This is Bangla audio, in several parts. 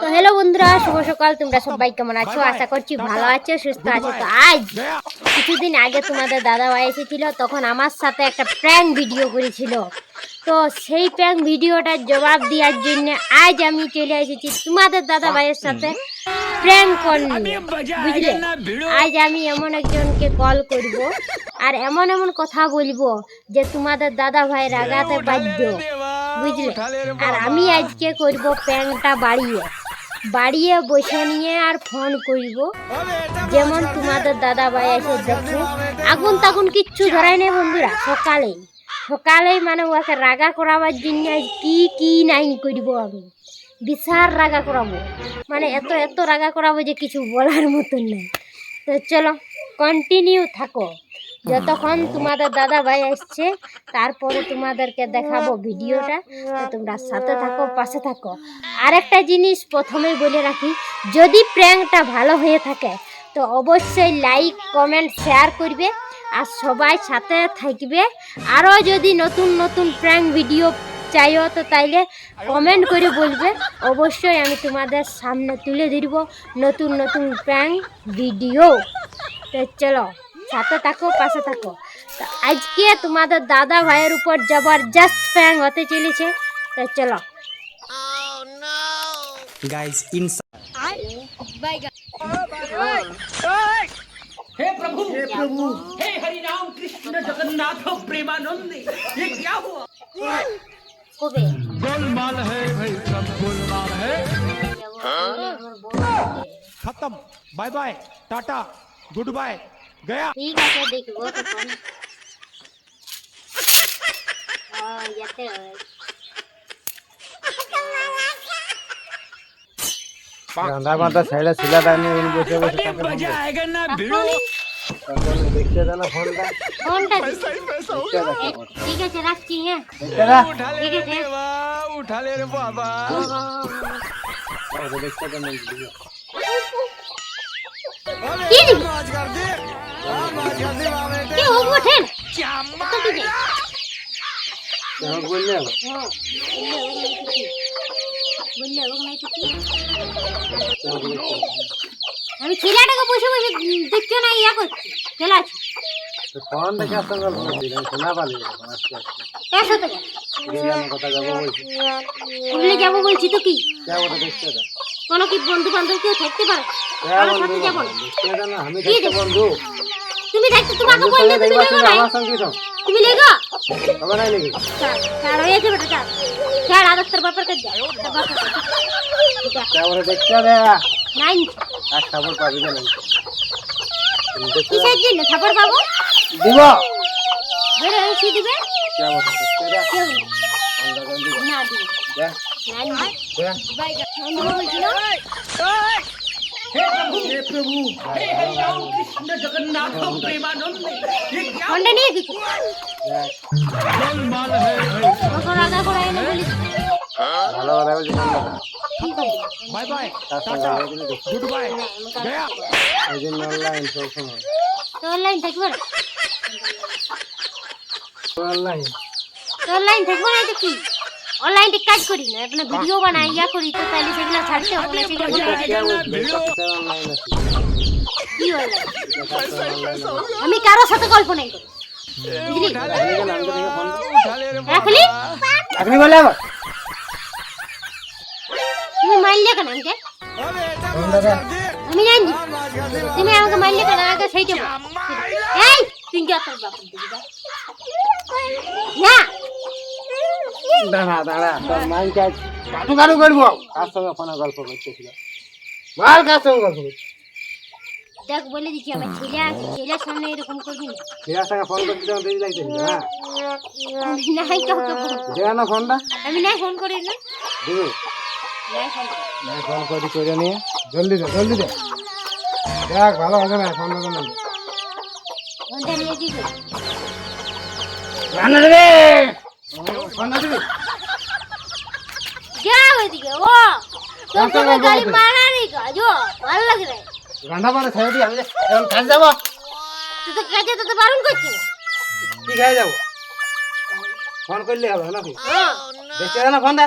তো হ্যালো বন্ধুরা শুভ সকাল। তোমরা সবাই কেমন আছো? আশা করছি ভালো আছো সুস্থ আছো। তো আজ কিছুদিন আগে তোমাদের দাদা ভাই এসেছিল তখন আমার সাথে একটা প্র্যাঙ্ক ভিডিও করেছিল। তো সেই প্র্যাঙ্ক ভিডিওটার জবাব দেওয়ার জন্য আজ আমি চলে এসেছি তোমাদের দাদা ভাইয়ের সাথে। প্র্যাঙ্ক কল নিয়ে বুঝলে? আজ আমি এমন একজনকে কল করব আর এমন এমন কথা বলব যে তোমাদের দাদা ভাই রাগাতে বাধ্য। বুঝলে? আর আমি আজকে করব প্যাংটা বাড়িয়ে। বাড়িয়ে বসে নিয়ে আর ফোন করব। যেমন তোমাদের দাদা ভাই এসে দেখে। আগুন তাগুন কিচ্ছু ধরাই নেই বন্ধুরা সকালেই। সকালেই মানে ওকে রাগা করাবার জন্য কি কি নাইন করব আমি। বিশাল রাগা করাবো। মানে এত এত রাগা করাবো যে কিছু বলার মতন নেই। তো চলো কন্টিনিউ থাকো। যতক্ষণ তোমাদের দাদা ভাই আসছে, তারপরে তোমাদেরকে দেখাবো ভিডিওটা। তোমরা সাথে থাকো, পাশে থাকো। আরেকটা জিনিস প্রথমেই বলে রাখি, যদি প্র্যাঙ্কটা ভালো হয়ে থাকে, তো অবশ্যই লাইক কমেন্ট শেয়ার করবে। আর সবাই সাথে থাকবে। আরও যদি নতুন নতুন প্র্যাঙ্ক ভিডিও চাইও তো তাইলে কমেন্ট করে বলবে অবশ্যই আমি তোমাদের সামনে তুলে ধরব নতুন নতুন প্র্যাঙ্ক ভিডিও তো চলো সাথে থাকো পাশে থাকো তো আজকে তোমাদের দাদা ভাইয়ের উপর জবরদস্ত প্র্যাঙ্ক হতে চলেছে তো চলো guys inside हे प्रभु हे प्रभु हे हरि राम कृष्ण जगन्नाथ प्रेमानंद ये क्या हुआ गोलमाल है भाई सब गोलमाल है। हाँ? खत्म। Bye bye. Tata. Good bye. गया। ठीक है सर देख तो हाँ, वो तो फ़ोन हाँ आएगा ना हाँ, भिड़ो। ফোনটা ঠিক আছে রাখছি হ্যাঁ ঠিক আছে উঠালে রে বাবা বললে আমি ছেলেটাকে বসে বসে দেখছ না ইয়া করছি। চলে আছি ফোন দেখে আসতে গল্প দিলাম শোনা পালি আজকে আজকে কার সাথে গেল? কথা যাব বলছি। যাব বলছি তো কি? যাব ওটা দেখতে কোনো কি বন্ধু বান্ধব কেউ থাকতে পারে? কারোর সাথে যাব না। আমি বন্ধু। তুমি ডাকতে তোমাকে বললে তুমি লেগো নাই আমার সঙ্গে দাও তুমি লেগো আমার নাই লেগো ছাড় হয়ে যাবে বেটা ছাড় আদর তোর বাপের কাছে যাও ক্যামেরা দেখতে দে নাই আর খবর পাবি না নাই কিসের জন্য খবর পাবো দিব বেরে এসে দিবে কেমন না দিব না না বাই গা हे प्रभु हे हरि राम कृष्ण जगन्नाथ प्रेमानंद ये क्या ফোনটা নিয়ে কিছু দেখ गोलमाल है भाई তখন রাগা করে এনে বলিস ভালো কথা বলছি ফোনটা ঠিক আছে बाय बाय তার সঙ্গে হয়ে গেলে দেখতে गुड बाय गया এই জন্য অনলাইন সবসময় তো অনলাইন থাকবে না অনলাইন তো অনলাইন থাকবে না তো কি অনলাইন থেকে কাজ করি না এগুলো ভিডিও বানাই ইয়া করি তো তাহলে সেগুলো ছাড়তে হবে কি হলো আমি কারও সাথে গল্প নাই করি। হ্যাঁ, তুমি মারলে কেন আমাকে? আমি জানি। তুমি আমাকে মারলে কেন? আগে সেইটা এই তুই কি তোর বাপ না দাঁড়া দাঁড়া তোর মাইন কাটু কাটু করব। কার সঙ্গে ফোনে গল্প করতেছিল? মাল কার সঙ্গে গল্প করছি দেখ বলে দিচ্ছি আমার ছেলে আছে ছেলের সামনে এরকম করবি না। ছেলের সঙ্গে ফোন করতে যখন দেরি লাগছে হ্যাঁ। আমি নাই কাউকে ফোন দে না ফোনটা আমি নাই ফোন করি না। দিবি নাই ফোন করি। না ফোন করি নিয়ে। জলদি দে জলদি দে। দেখ ভালো হবে না ফোন দেবে না। ফোনটা নিয়ে করবি রান্না দেবে? ফোন করলে হবে নাকি দেখতে না ফোনটা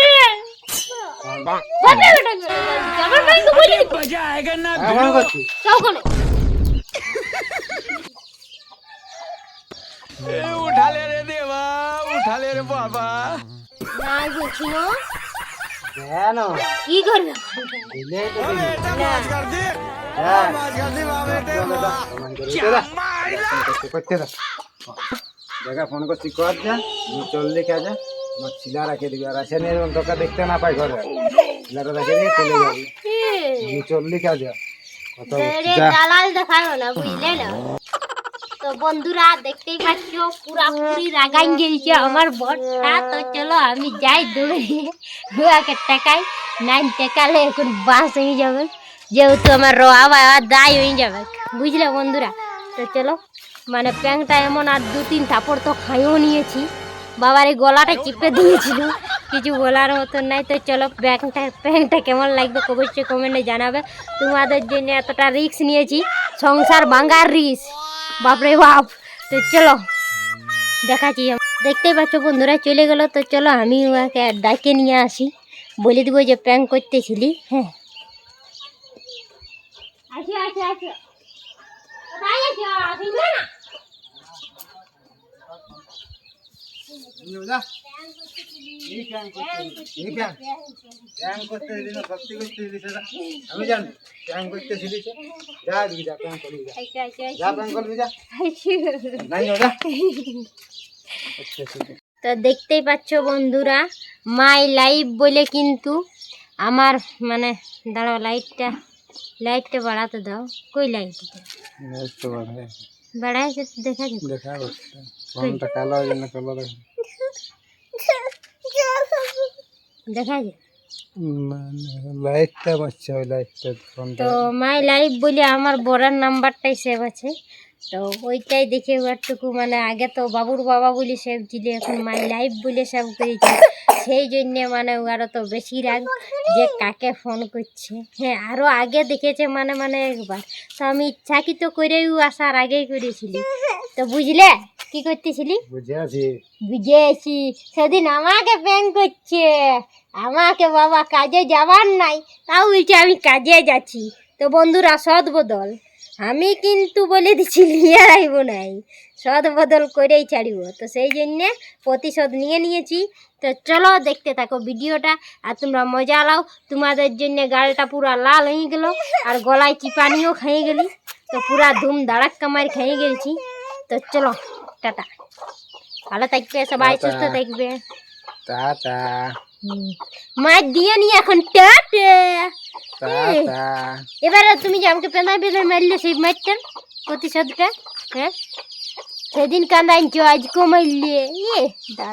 উঠালে রে দেবা উঠালে রে বাবা না দেখা, ফোন করছি, কর যা চল দেখে যা। আমার ছিলা রাখে দিবি। আর তোকে দেখতে না পাই ঘরে। ছিলাটা রেখে দিয়ে চলে যাবি আমি চললি দালাল দেখাল না বুঝলে না? তো বন্ধুরা দেখতেই পাচ্ছ পুরাপুরি রাগাই গেছে আমার বটটা তো চলো আমি যাই দৌড়ে বুয়াকে টাকাই নাইন টাকালে এখন বাস হয়ে যাবে। যেহেতু আমার রোয়া বাবা দায় হয়ে যাবে। বুঝলে বন্ধুরা? তো চলো মানে প্যাংটা এমন আর দু তিন থাপড় তো খাইও নিয়েছি। বাবার এই গলাটা চিপে দিয়েছিল। কিছু বলার মতো নাই, তো চলো ব্যাংকটা প্যাংটা কেমন লাগবে অবশ্যই কমেন্টে জানাবে। তোমাদের জন্য এতটা রিস্ক নিয়েছি, সংসার ভাঙার রিস্ক বাপরে বাপ। তো চলো, দেখাচ্ছি। দেখতেই পাচ্ছ বন্ধুরা, চলে গেল, তো চলো আমি ওকে ডাকে নিয়ে আসি। বলে দিব যে প্যাং করতেছিলি হ্যাঁ। আসো আসো আসো কোথায় আছো? আসবে না? যা এই ক্যাং করতে এই ক্যাং ক্যাং করতে দিলি না ভক্তি করতে দিলি সেটা আমি জানি ক্যাং করতে দিলি যা দিবি যা ক্যাং করবি যা। আসো, আসো, আসো। যা ক্যাং করবি যা। নাই যা। আচ্ছা তো দেখতেই পাচ্ছ বন্ধুরা মাই লাইভ বলে কিন্তু আমার মানে দাঁড়াও লাইটটা লাইটটা বাড়াতে দাও। কই লাইট? দেখা যাবে দেখা যাচ্ছে। ফোনটা কালো হয়ে জন্য কালো দেখা দেখা যাবে লাইটটা বাচ্চা লাইটটা। তো মাই লাইভ বলে আমার বড়ার নাম্বারটাই সেভ আছে। তো ওইটাই দেখে একটুকু মানে আগে তো বাবুর বাবা বলে সেভ ছিল এখন মাই লাইফ বলে সেভ করেছে সেই জন্যে মানে ও আরও তো বেশি রাগ যে কাকে ফোন করছে। হ্যাঁ আরও আগে দেখেছে মানে মানে একবার। তো আমি ইচ্ছাকৃত করেও আসার আগেই করেছিলি। তো বুঝলে কি করতেছিলি? বুঝেছি সেদিন আমাকে প্যাং করছে। আমাকে বাবা কাজে যাবার নাই। তাও বলছে আমি কাজে যাচ্ছি। তো বন্ধুরা সদ বদল আমি কিন্তু বলে দিচ্ছি নিয়ে আইব নাই। সদ বদল করেই ছাড়িব। তো সেই জন্যে প্রতিশোধ নিয়ে নিয়েছি। তো চলো দেখতে থাকো ভিডিওটা আর তোমরা মজা লাও তোমাদের জন্য গালটা পুরা লাল হয়ে গেল আর গলায় চিপানিও খেয়ে গেলি। তো পুরা ধুম দাঁড়াক্কা মার খেয়ে গেছি তো চলো টাটা। ভালো থাকবে সবাই সুস্থ থাকবে। টাটা। মাছ দিয়ে নি এখন টাটে। টাটা। এবারে তুমি যে আমাকে পেঁদায় পেঁদায় মারলে সেই মারতেন প্রতিশোধটা হ্যাঁ? সেদিন কান্দাইছো আজকে মারলে। এ দাদা